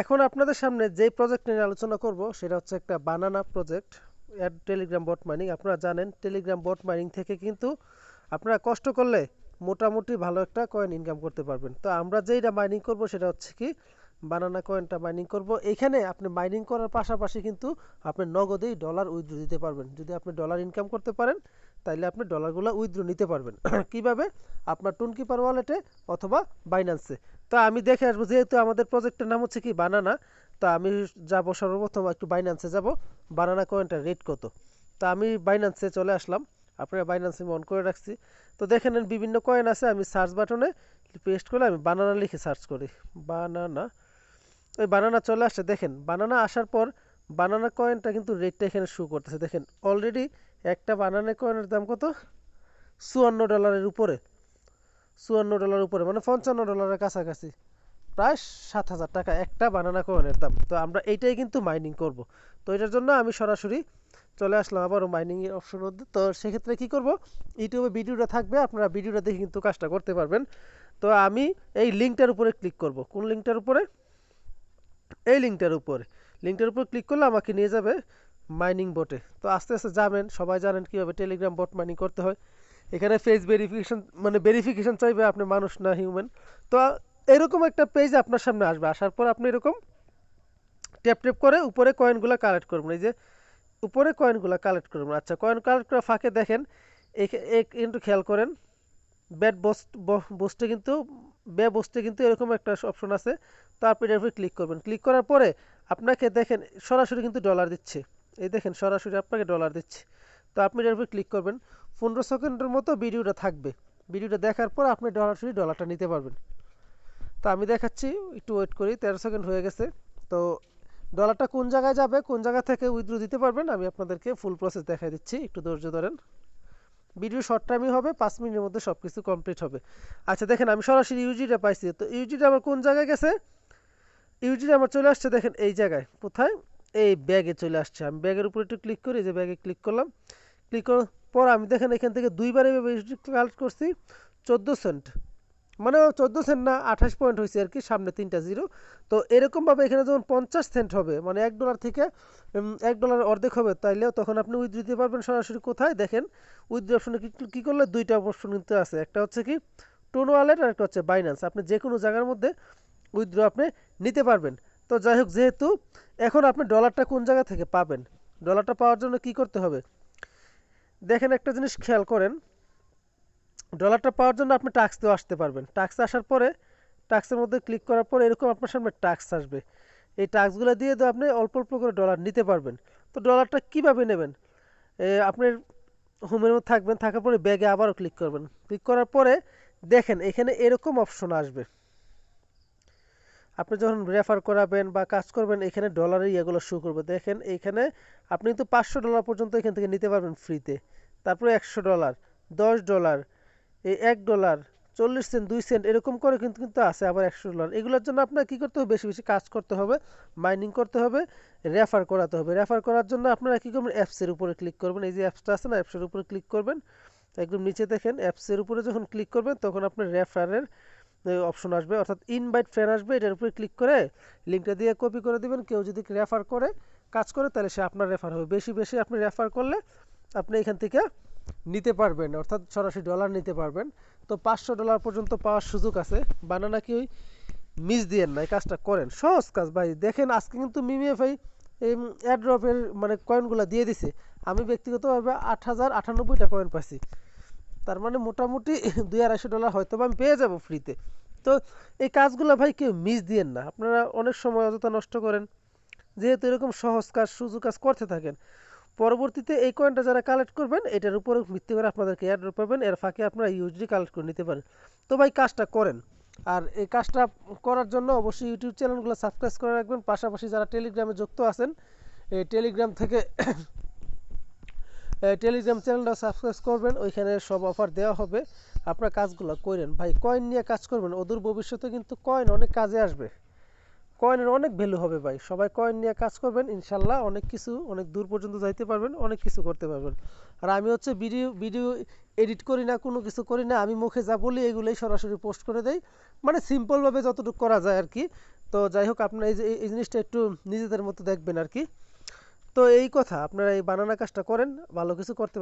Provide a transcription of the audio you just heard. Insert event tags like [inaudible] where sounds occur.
এখন আপনাদের সামনে যে প্রজেক্ট নিয়ে আলোচনা করব, সেটা হচ্ছে একটা banana project Telegram bot mining আপনারা জানেন টেলিগ্রাম বট মাইনিং থেকে কিন্তু আপনারা কষ্ট করলে মোটামুটি ভালো একটা কয়েন ইনকাম করতে পারবেন। তো আমরা যেটা মাইনিং করব, সেটা হচ্ছে কি বানানা কয়েনটা মাইনিং করব। এখানে আপনি মাইনিং করার পাশাপাশি কিন্তু আপনি নগদেই ডলার উইথড্র দিতে পারবেন। যদি আপনি ডলার ইনকাম করতে পারেন, তাইলে আপনি ডলারগুলো উইথড্র নিতে পারবেন। [clears throat] কীভাবে? আপনার টুনকিপার ওয়ালেটে অথবা বাইন্যান্সে তা আমি দেখে আসব, যেহেতু আমাদের প্রজেক্টের নাম হচ্ছে কি বানানা তা আমি যাব সর্বপ্রথম একটু বাইন্যান্সে যাব। বানানা কয়েনটার রেট কত? তা আমি বাইন্যান্সে চলে আসলাম। আপনারা বাইন্যান্সে আমি অন করে রাখছি। তো দেখে নেন, বিভিন্ন কয়েন আছে। আমি সার্চ বাটনে পেস্ট করলে আমি বানানা লিখে সার্চ করি। বানানা ওই বানানা চলে আসছে, দেখেন বানানা আসার পর বানানা কয়েনটা কিন্তু রেটটা এখানে শু করতেছে। দেখেন অলরেডি একটা বানানা কয়েনের দাম কত? চুয়ান্ন ডলারের উপরে। চুয়ান্ন ডলার উপরে মানে পঞ্চান্ন ডলারের কাছাকাছি। প্রায় সাত হাজার টাকা একটা বানানা কয়েনের দাম। তো আমরা এইটাই কিন্তু মাইনিং করব। তো এটার জন্য আমি সরাসরি চলে আসলাম আবারও মাইনিং এর অপশন মধ্যে। তো সেক্ষেত্রে কি করব? ইউটিউবে ভিডিওটা থাকবে, আপনারা ভিডিওটা দেখে কিন্তু কাজটা করতে পারবেন। তো আমি এই লিঙ্কটার উপরে ক্লিক করব। কোন লিঙ্কটার উপরে? এই লিঙ্কটার উপরে। লিঙ্কটার উপর ক্লিক করলে আমাকে নিয়ে যাবে মাইনিং বোটে তো আস্তে আস্তে যাবেন, সবাই জানেন কীভাবে টেলিগ্রাম বট মাইনিং করতে হয়। এখানে ফেস ভেরিফিকেশন মানে ভেরিফিকেশন চাইবে আপনি, মানুষ না হিউম্যান তো এরকম একটা পেজ আপনার সামনে আসবে। আসার পর আপনি এরকম ট্যাপ ট্যাপ করে উপরে কয়েনগুলো কালেক্ট করবেন। এই যে উপরে কয়েনগুলো কালেক্ট করবেন। আচ্ছা কয়েন কালেক্ট করার ফাঁকে দেখেন একটু খেয়াল করেন। ব্যাট বস্টে কিন্তু বে বস্টে কিন্তু এরকম একটা অপশন আছে। তারপর এর উপরে ক্লিক করবেন। ক্লিক করার পরে আপনাকে দেখেন, সরাসরি কিন্তু ডলার দিচ্ছে। এই দেখেন, সরাসরি আপনাকে ডলার দিচ্ছে। তো আপনি এর উপরে ক্লিক করবেন। পনেরো সেকেন্ডের মতো ভিডিওটা থাকবে। ভিডিওটা দেখার পর আপনি সরাসরি ডলারটা নিতে পারবেন। তো আমি দেখাচ্ছি, একটু ওয়েট করি, তেরো সেকেন্ড হয়ে গেছে। তো ডলারটা কোন জায়গায় যাবে, কোন জায়গা থেকে উইথড্র দিতে পারবেন, আমি আপনাদেরকে ফুল প্রসেস দেখাই দিচ্ছি। একটু ধৈর্য ধরেন। ভিডিও শর্ট টাইমই হবে, পাঁচ মিনিটের মধ্যে সব কিছু কমপ্লিট হবে। আচ্ছা দেখেন আমি সরাসরি ইউজিটা পাইছি। তো ইউজিটা আমার কোন জায়গায় গেছে? ইউজিটা আমার চলে আসছে, দেখেন এই জায়গায়। কোথায়? এই ব্যাগে চলে আসছে। আমি ব্যাগের উপর একটু ক্লিক করি যে ব্যাগে ক্লিক করলাম। ক্লিক করার পর আমি দেখেন এখান থেকে দুইবার এভাবে কালেক্ট করছি, চোদ্দ সেন্ট মানে চোদ্দ সেন্ট না আঠাশ পয়েন্ট হয়েছে আর কি, সামনে তিনটা জিরো। তো এরকমভাবে এখানে যখন পঞ্চাশ সেন্ট হবে মানে এক ডলার থেকে এক ডলার অর্ধেক হবে, তাইলেও তখন আপনি উইথড্র দিতে পারবেন সরাসরি কোথায়? দেখেন উইথড্র অপশনে কী করলে দুইটা অপশন কিন্তু আছে। একটা হচ্ছে কি টোন ওয়ালেট আর একটা হচ্ছে বাইন্যান্স আপনি যে কোনো জায়গার মধ্যে উইথড্র আপনি নিতে পারবেন। তো যাই হোক, যেহেতু এখন আপনি ডলারটা কোন জায়গা থেকে পাবেন? ডলারটা পাওয়ার জন্য কি করতে হবে? দেখেন একটা জিনিস খেয়াল করেন ডলারটা পাওয়ার জন্য আপনি টাক্সতেও আসতে পারবেন। টাক্সে আসার পরে টাক্সের মধ্যে ক্লিক করার পরে এরকম আপনার সামনে টাক্স আসবে। এই টাক্সগুলো দিয়ে তো আপনি অল্প অল্প করে ডলার নিতে পারবেন। তো ডলারটা কীভাবে নেবেন? আপনার হোমের মধ্যে থাকবেন, থাকার পরে ব্যাগে আবারও ক্লিক করবেন। ক্লিক করার পরে দেখেন, এখানে এরকম অপশন আসবে। আপনি যখন রেফার করাবেন বা কাজ করবেন, এখানে ডলারের ইয়েগুলো শো করবে। দেখেন এইখানে আপনি কিন্তু পাঁচশো ডলার পর্যন্ত এখান থেকে নিতে পারবেন ফ্রিতে তারপরে একশো ডলার দশ ডলার এই এক ডলার চল্লিশ সেন্ট দুই সেন্ট এরকম করে কিন্তু কিন্তু আছে আবার একশো ডলার এগুলোর জন্য আপনার কী করতে হবে? বেশি বেশি কাজ করতে হবে মাইনিং করতে হবে রেফার করাতে হবে। রেফার করার জন্য আপনারা কী করবেন? অ্যাপসের উপরে ক্লিক করবেন। এই যে অ্যাপসটা আছে না অ্যাপসের উপরে ক্লিক করবেন। একদম নিচে দেখেন অ্যাপসের উপরে যখন ক্লিক করবেন, তখন আপনার রেফারের অপশন আসবে। অর্থাৎ ইনভাইট ফ্রেন্ড আসবে, এটার উপরে ক্লিক করে লিঙ্কটা দিয়ে কপি করে দিবেন। কেউ যদি রেফার করে, কাজ করে, তাহলে সে আপনার রেফার হবে। বেশি বেশি আপনি রেফার করলে, আপনি এখান থেকে নিতে পারবেন, অর্থাৎ সরাসরি ডলার নিতে পারবেন। তো পাঁচশো ডলার পর্যন্ত পাওয়ার সুযোগ আছে। বানানা কি ওই মিস দিয়েন না, এই কাজটা করেন। সহজ কাজ ভাই, দেখেন আজকে কিন্তু মিমিএফআই এই অ্যাড্রপের মানে কয়েনগুলো দিয়ে দিছে। আমি ব্যক্তিগতভাবে আট হাজার আটানব্বইটা কয়েন পাইছি। তার মানে মোটামুটি দুই আড়াইশো ডলার হয়তো আমি পেয়ে যাব ফ্রিতে তো এই কাজগুলো ভাই কেউ মিস দিয়েন না। আপনারা অনেক সময় অযথা নষ্ট করেন। যেহেতু এরকম সহজ কাজ, সুযোগ কাজ করতে থাকেন। পরবর্তীতে এই কয়েনটা যারা কালেক্ট করবেন, এটার উপরে ভিত্তি করে আপনাদেরকে এয়ারড্রপ পাবেন। এর ফাঁকে আপনারা ইউজডি কালেক্ট করে নিতে পারেন। তো ভাই, কাজটা করেন। আর এই কাজটা করার জন্য অবশ্যই ইউটিউব চ্যানেলগুলো সাবস্ক্রাইব করে রাখবেন। পাশাপাশি যারা টেলিগ্রামে যুক্ত আছেন, এই টেলিগ্রাম থেকে টেলিগ্রাম চ্যানেলটা সাবস্ক্রাইব করবেন। ওইখানে সব অফার দেওয়া হবে। আপনার কাজগুলো করেন। ভাই কয়েন নিয়ে কাজ করবেন। অদূর ভবিষ্যতে কিন্তু কয়েন অনেক কাজে আসবে। কয়েনের অনেক ভ্যালু হবে ভাই। সবাই কয়েন নিয়ে কাজ করবেন, ইনশাল্লাহ অনেক কিছু, অনেক দূর পর্যন্ত যাইতে পারবেন, অনেক কিছু করতে পারবেন। আর আমি হচ্ছে ভিডিও ভিডিও এডিট করি না, কোনো কিছু করি না, আমি মুখে যা বলি এগুলোই সরাসরি পোস্ট করে দেই। মানে সিম্পলভাবে যতটুকু করা যায় আর কি তো যাই হোক, আপনারা এই যে, এই জিনিসটা একটু নিজেদের মতো দেখবেন আর কি তো এই কথা, আপনারা এই বানানা কাজটা করেন, ভালো কিছু করতে